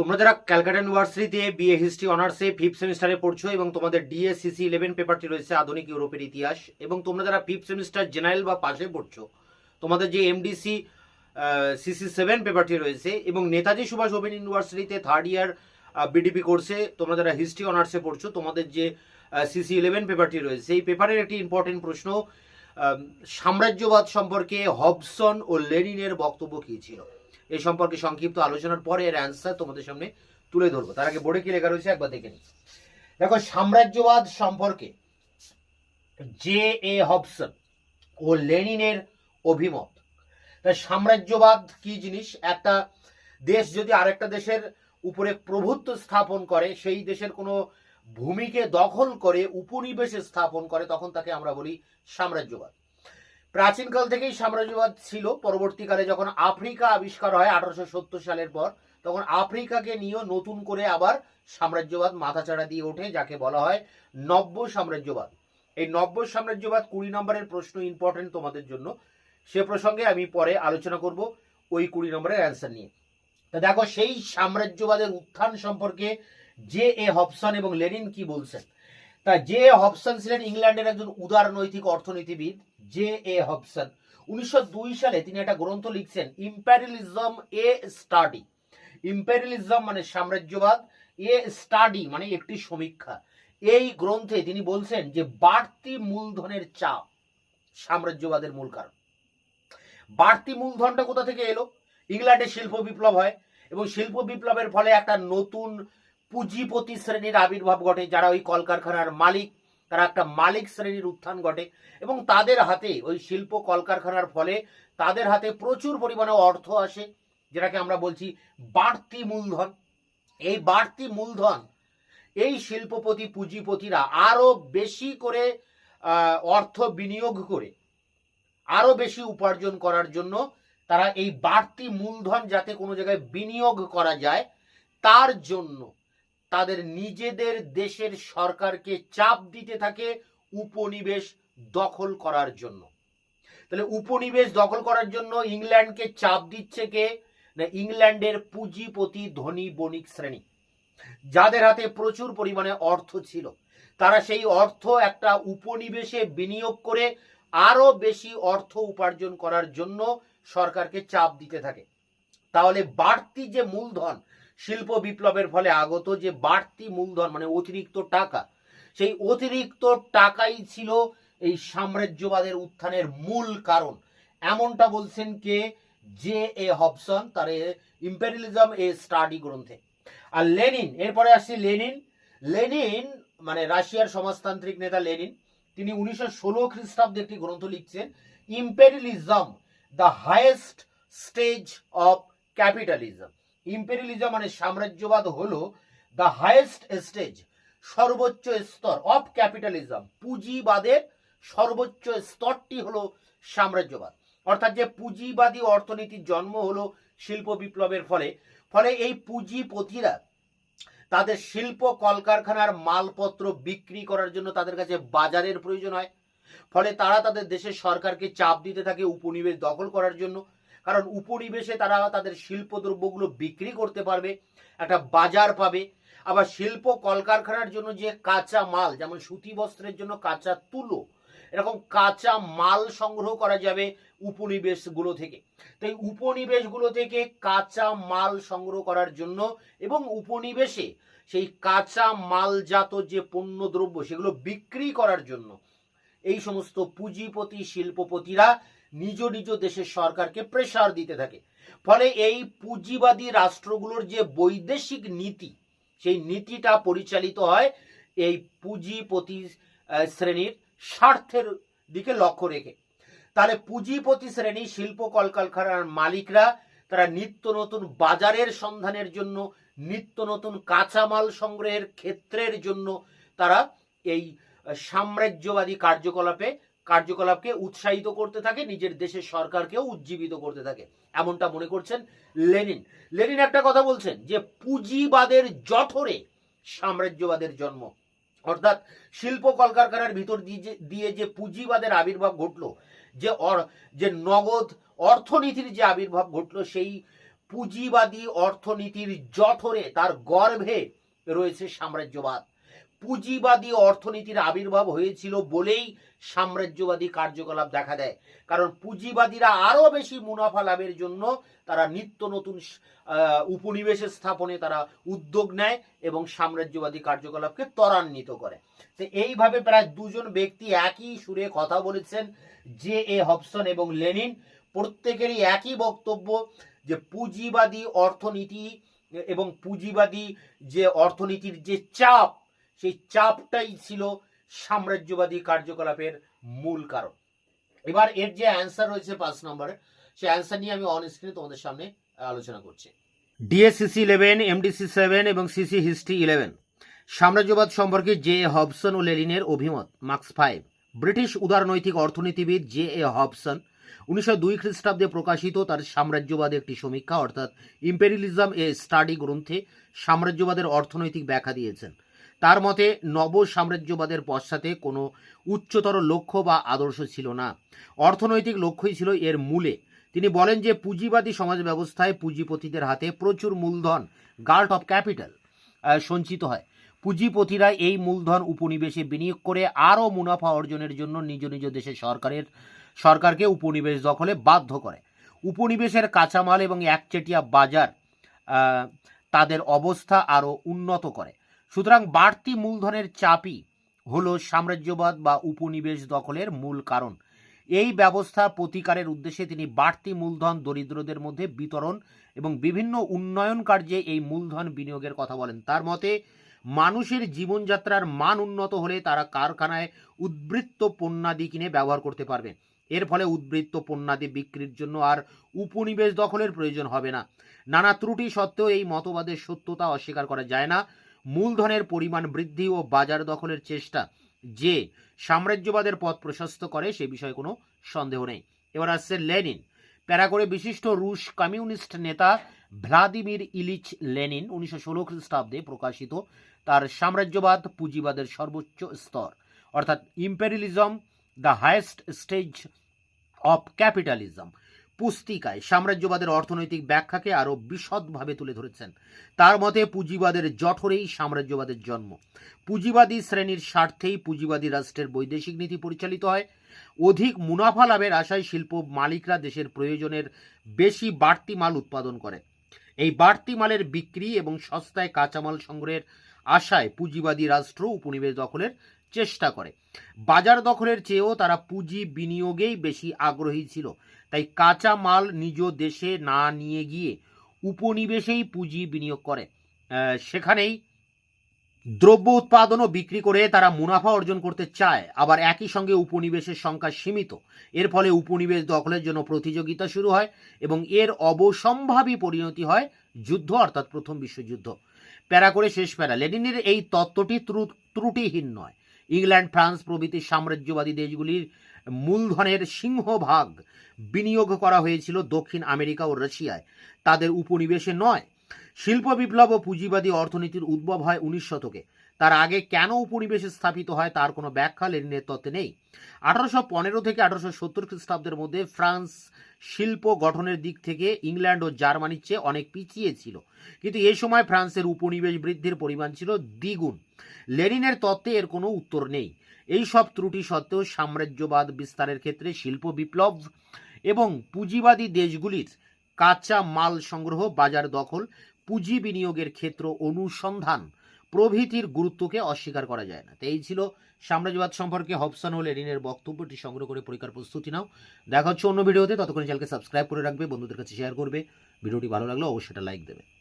তোমরা যারা ক্যালকাটা ইউনিভার্সিটিতে বিএ হিস্ট্রি অনার্সে ফিফথ সেমিস্টারে পড়ছো এবং তোমাদের ডিএসসিসি ইলেভেন পেপারটি রয়েছে আধুনিক ইউরোপের ইতিহাস, এবং তোমরা যারা ফিফথ সেমিস্টার জেনারেল বা পাশে পড়ছো, তোমাদের যে এমডিসি সিসি সেভেন পেপারটি রয়েছে, এবং নেতাজি সুভাষ ওপেন ইউনিভার্সিটিতে থার্ড ইয়ার বিডিপি কোর্সে তোমরা যারা হিস্ট্রি অনার্সে পড়ছো, তোমাদের যে সিসি ইলেভেন পেপারটি রয়েছে, এই পেপারের একটি ইম্পর্টেন্ট প্রশ্ন সাম্রাজ্যবাদ সম্পর্কে হবসন ও লেনিনের বক্তব্য কী ছিল? এই সম্পর্কে সংক্ষিপ্ত আলোচনার পরে এর অ্যান্সার তোমাদের সামনে তুলে ধরবো। তার আগে বোর্ডে কি লেখা রয়েছে? একবার দেখে নিই। দেখো, সাম্রাজ্যবাদ সম্পর্কে জে এ হবসন ও লেনিনের অভিমত। তা সাম্রাজ্যবাদ কি জিনিস? একটা দেশ যদি আরেকটা দেশের উপরে প্রভুত্ব স্থাপন করে, সেই দেশের কোনো ভূমিকে দখল করে, উপনিবেশে স্থাপন করে, তখন তাকে আমরা বলি সাম্রাজ্যবাদ। প্রাচীনকাল থেকেই সাম্রাজ্যবাদ ছিল। পরবর্তীকালে যখন আফ্রিকা আবিষ্কার হয় আঠারোশো সত্তর সালের পর, তখন আফ্রিকাকে নিয়েও নতুন করে আবার সাম্রাজ্যবাদ মাথাচাড়া দিয়ে ওঠে, যাকে বলা হয় নব্য সাম্রাজ্যবাদ। এই নব্য সাম্রাজ্যবাদ কুড়ি নম্বরের প্রশ্ন ইম্পর্টেন্ট তোমাদের জন্য। সে প্রসঙ্গে আমি পরে আলোচনা করব ওই কুড়ি নম্বরের অ্যান্সার নিয়ে। তা দেখো, সেই সাম্রাজ্যবাদের উত্থান সম্পর্কে জে এ হবসন এবং লেনিন কি বলছেন? তা জে হবসন ছিলেন ইংল্যান্ডের একজন উদারনৈতিক অর্থনীতিবিদ, জে এ হবসন। উনিশশো দুই সালে তিনি একটা গ্রন্থ লিখছেন ইম্প্যারিয়ালিজম এ স্টাডি। ইম্পেরিয়ালিজম মানে সাম্রাজ্যবাদ, এ স্টাডি মানে একটি সমীক্ষা। এই গ্রন্থে তিনি বলছেন যে বাড়তি মূলধনের চাপ সাম্রাজ্যবাদের মূল কারণ। বাড়তি মূলধনটা কোথা থেকে এলো? ইংল্যান্ডে শিল্প বিপ্লব হয় এবং শিল্প বিপ্লবের ফলে একটা নতুন পুঁজিপতি শ্রেণির আবির্ভাব ঘটে, যারা ওই কলকারখানার মালিক, তারা একটা মালিক শ্রেণির উত্থান ঘটে এবং তাদের হাতে, ওই শিল্প কলকারখানার ফলে তাদের হাতে প্রচুর পরিমাণে অর্থ আসে, যেটাকে আমরা বলছি বাড়তি মূলধন। এই বাড়তি মূলধন, এই শিল্পপতি, পুঁজিপতিরা আরও বেশি করে অর্থ বিনিয়োগ করে, আরও বেশি উপার্জন করার জন্য তারা এই বাড়তি মূলধন যাতে কোনো জায়গায় বিনিয়োগ করা যায়, তার জন্য তাদের নিজেদের দেশের সরকারকে চাপ দিতে থাকে উপনিবেশ দখল করার জন্য। তাহলে উপনিবেশ দখল করার জন্য ইংল্যান্ডকে চাপ দিচ্ছে কে? না, ইংল্যান্ডের পুঁজিপতি ধনী বণিক শ্রেণি। যাদের হাতে প্রচুর পরিমাণে অর্থ ছিল, তারা সেই অর্থ একটা উপনিবেশে বিনিয়োগ করে আরও বেশি অর্থ উপার্জন করার জন্য সরকারকে চাপ দিতে থাকে। তাহলে বাড়তি যে মূলধন শিল্প বিপ্লবের ফলে আগত যে বাড়তি মূলধন মানে অতিরিক্ত টাকা, সেই অতিরিক্ত টাকাই ছিল এই সাম্রাজ্যবাদের উত্থানের মূল কারণ। এমনটা বলছেন কে? জে এ হবসন, তার ইম্পেরিয়ালিজম এ স্টাডি গ্রন্থে। আর লেনিন, এরপরে আসছি লেনিন। লেনিন মানে রাশিয়ার সমাজতান্ত্রিক নেতা লেনিন, তিনি উনিশশো ষোলো খ্রিস্টাব্দে একটি গ্রন্থ লিখছেন imperialism the highest stage of capitalism imperialism মানে সাম্রাজ্যবাদ হলো দ্য হাইয়েস্ট স্টেজ সর্বোচ্চ স্তর অফ ক্যাপিটালিজম পুঁজিবাদের সর্বোচ্চ স্তরটি হলো সাম্রাজ্যবাদ। অর্থাৎ যে পুঁজিবাদী অর্থনীতির জন্ম হলো শিল্প বিপ্লবের ফলে ফলে এই পুঁজিপতিরা তাদের শিল্প কলকারখানার মালপত্র বিক্রি করার জন্য তাদের কাছে বাজারের প্রয়োজন হয়। ফলে তারা তাদের দেশের সরকারকে চাপ দিতে থাকে, উপনিবেশ দখল করার জন্য। কারণ উপনিবেশে তারা তাদের শিল্প দ্রব্যগুলো বিক্রি করতে পারবে, একটা বাজার পাবে। আবার শিল্প কলকারখানার জন্য যে কাঁচা মাল, যেমন সুতি বস্ত্রের জন্য কাঁচা তুলো, এরকম কাঁচা মাল সংগ্রহ করা যাবে উপনিবেশগুলো থেকে। তাই উপনিবেশগুলো থেকে কাঁচা মাল সংগ্রহ করার জন্য এবং উপনিবেশে সেই কাঁচা মালজাত যে পণ্য দ্রব্য সেগুলো বিক্রি করার জন্য এই সমস্ত পুঁজিপতি, শিল্পপতিরা নিজ নিজ দেশের সরকারকে প্রেসার দিতে থাকে। ফলে এই পুঁজিবাদী রাষ্ট্রগুলোর যে বৈদেশিক নীতি, সেই নীতিটা পরিচালিত হয় এই পুঁজিপতি শ্রেণির স্বার্থের দিকে লক্ষ্য রেখে। তাহলে পুঁজিপতি শ্রেণি, শিল্প, কলকারখানার মালিকরা, তারা নিত্য নতুন বাজারের সন্ধানের জন্য, নিত্য নতুন কাঁচামাল সংগ্রহের ক্ষেত্রের জন্য তারা এই সাম্রাজ্যবাদী কার্যকলাপে কার্যকলাপকে উৎসাহিত করতে থাকে, নিজের দেশের সরকারকেও উজ্জীবিত করতে থাকে। এমনটা মনে করছেন লেনিন। লেনিন একটা কথা বলছেন যে, পুঁজিবাদের জঠরে সাম্রাজ্যবাদের জন্ম। অর্থাৎ শিল্প কলকারখানার ভিতর দিয়ে যে- পুঁজিবাদের আবির্ভাব ঘটলো, যে যে নগদ অর্থনীতির যে আবির্ভাব ঘটলো, সেই পুঁজিবাদী অর্থনীতির জঠরে, তার গর্ভে রয়েছে সাম্রাজ্যবাদ। পুঁজিবাদী অর্থনীতির আবির্ভাব হয়েছিল বলেই সাম্রাজ্যবাদী কার্যকলাপ দেখা দেয়। কারণ পুঁজিবাদীরা আরও বেশি মুনাফা লাভের জন্য তারা নিত্য নতুন উপনিবেশ স্থাপনে তারা উদ্যোগ নেয় এবং সাম্রাজ্যবাদী কার্যকলাপকে ত্বরান্বিত করে। তো এইভাবে প্রায় দুজন ব্যক্তি একই সুরে কথা বলেছেন জে এ হবসন এবং লেনিন। প্রত্যেকেরই একই বক্তব্য যে পুঁজিবাদী অর্থনীতি এবং পুঁজিবাদী যে অর্থনীতির যে চাপ সেই চাপটাই ছিল সাম্রাজ্যবাদী কার্যকলাপের মূল কারণ। এবার এর যে অ্যান্সার রয়েছে পাঁচ নম্বরে সেই অ্যান্সার নিয়ে আমি অন স্ক্রিনে তোমাদের সামনে আলোচনা করছি। ডিএসসিসি ইলেভেন এমডিসি সেভেন এবং সিসি হিস্ট্রি ইলেভেন সাম্রাজ্যবাদ সম্পর্কে জে এ হবসন ও লেলিনের অভিমত মার্কস ফাইভ ব্রিটিশ উদারনৈতিক অর্থনীতিবিদ জে এ হবসন উনিশশো দুই খ্রিস্টাব্দে প্রকাশিত তার সাম্রাজ্যবাদ একটি সমীক্ষা, অর্থাৎ ইম্পেরিয়ালিজম এ স্টাডি গ্রন্থে সাম্রাজ্যবাদের অর্থনৈতিক ব্যাখ্যা দিয়েছেন। তার মতে নব সাম্রাজ্যবাদের পশ্চাতে কোনো উচ্চতর লক্ষ্য বা আদর্শ ছিল না। অর্থনৈতিক লক্ষ্যই ছিল এর মূলে। তিনি বলেন যে, পুঁজিবাদী সমাজ ব্যবস্থায় পুঁজিপতিদের হাতে প্রচুর মূলধন, গার্ড অফ ক্যাপিটাল সঞ্চিত হয়। পুঁজিপতিরা এই মূলধন উপনিবেশে বিনিয়োগ করে আরও মুনাফা অর্জনের জন্য নিজ নিজ দেশের সরকারের, সরকারকে উপনিবেশ দখলে বাধ্য করে। উপনিবেশের কাঁচামাল এবং একচেটিয়া বাজার তাদের অবস্থা আরও উন্নত করে। সুতরাং বাড়তি মূলধনের চাপই হলো সাম্রাজ্যবাদ বা উপনিবেশ দখলের মূল কারণ। এই ব্যবস্থা প্রতিকারের উদ্দেশ্যে তিনি বাড়তি মূলধন দরিদ্রদের মধ্যে বিতরণ এবং বিভিন্ন উন্নয়ন কার্যে এই মূলধন বিনিয়োগের কথা বলেন। তার মতে, মানুষের জীবনযাত্রার মান উন্নত হলে তারা কারখানায় উদ্বৃত্ত পণ্যাদি কিনে ব্যবহার করতে পারবে। এর ফলে উদ্বৃত্ত পণ্যাদি বিক্রির জন্য আর উপনিবেশ দখলের প্রয়োজন হবে না। নানা ত্রুটি সত্ত্বেও এই মতবাদের সত্যতা অস্বীকার করা যায় না। মূলধনের পরিমাণ বৃদ্ধি ও বাজার দখলের চেষ্টা যে সাম্রাজ্যবাদের পথ প্রশস্ত করে সে বিষয়ে কোনো সন্দেহ নেই। এবার আসছে লেনিন। প্যারা করে বিশিষ্ট রুশ কমিউনিস্ট নেতা ভ্লাদিমির ইলিচ লেনিন উনিশশো ষোলো খ্রিস্টাব্দে প্রকাশিত তার সাম্রাজ্যবাদ পুঁজিবাদের সর্বোচ্চ স্তর, অর্থাৎ imperialism the highest stage of capitalism পুস্তিকায় সাম্রাজ্যবাদের অর্থনৈতিক ব্যাখ্যাকে আরও বিশদভাবে তুলে ধরেছেন। তার মতে, পুঁজিবাদের জঠরেই সাম্রাজ্যবাদের জন্ম। পুঁজিবাদী শ্রেণির স্বার্থেই পুঁজিবাদী রাষ্ট্রের বৈদেশিক নীতি পরিচালিত হয়। অধিক মুনাফা লাভের আশায় শিল্প মালিকরা দেশের প্রয়োজনের বেশি বাড়তি মাল উৎপাদন করে এই বাড়তি মালের বিক্রি এবং সস্তায় কাঁচামাল সংগ্রহের আশায় পুঁজিবাদী রাষ্ট্র উপনিবেশ দখলের চেষ্টা করে। বাজার দখলের চেয়েও তারা পুঁজি বিনিয়োগেই বেশি আগ্রহী ছিল। তাই কাঁচা মাল নিজ দেশে না নিয়ে গিয়ে উপনিবেশেই পুঁজি বিনিয়োগ করে। সেখানেই দ্রব্য উৎপাদন ও বিক্রি করে তারা মুনাফা অর্জন করতে চায়। আবার একই সঙ্গে উপনিবেশের সংখ্যা সীমিত। এর ফলে উপনিবেশ দখলের জন্য প্রতিযোগিতা শুরু হয় এবং এর অবসম্ভাবী পরিণতি হয় যুদ্ধ, অর্থাৎ প্রথম বিশ্বযুদ্ধ। প্যারা করে শেষ প্যারা। লেনিনের এই তত্ত্বটি ত্রু- ত্রুটিহীন নয়। ইংল্যান্ড, ফ্রান্স প্রভৃতি সাম্রাজ্যবাদী দেশগুলির মূলধনের সিংহভাগ বিনিয়োগ করা হয়েছিল দক্ষিণ আমেরিকা ও রাশিয়ায়। তাদের উপনিবেশে নয়, শিল্প বিপ্লব ও পুঁজিবাদী অর্থনীতির উদ্ভব হয় উনিশ শতকে। তার আগে কেন উপনিবেশ স্থাপিত হয় তার কোনো ব্যাখ্যা লেনিনের তত্ত্বে নেই। আঠারোশো পনেরো থেকে আঠারোশো সত্তর খ্রিস্টাব্দের মধ্যে ফ্রান্স শিল্প গঠনের দিক থেকে ইংল্যান্ড ও জার্মানির চেয়ে অনেক পিছিয়ে ছিল। কিন্তু এ সময় ফ্রান্সের উপনিবেশ বৃদ্ধির পরিমাণ ছিল দ্বিগুণ। লেনিনের তত্ত্বে এর কোনো উত্তর নেই। এই সব ত্রুটি সত্ত্বেও সাম্রাজ্যবাদ বিস্তারের ক্ষেত্রে শিল্প বিপ্লব এবং পুঁজিবাদী দেশগুলির কাঁচা মাল সংগ্রহ, বাজার দখল, পুঁজি বিনিয়োগের ক্ষেত্র অনুসন্ধান প্রভৃতির গুরুত্বকে অস্বীকার করা যায় না। তো এই ছিল সাম্রাজ্যবাদ সম্পর্কে হবসন ও লেনিনের বক্তব্যটি। সংগ্রহ করে পরীক্ষার প্রস্তুতি নাও। দেখা হচ্ছে অন্য ভিডিওতে। ততক্ষণ চ্যানেলকে সাবস্ক্রাইব করে রাখবে, বন্ধুদের কাছে শেয়ার করবে। ভিডিওটি ভালো লাগলে অবশ্যই লাইক দেবে।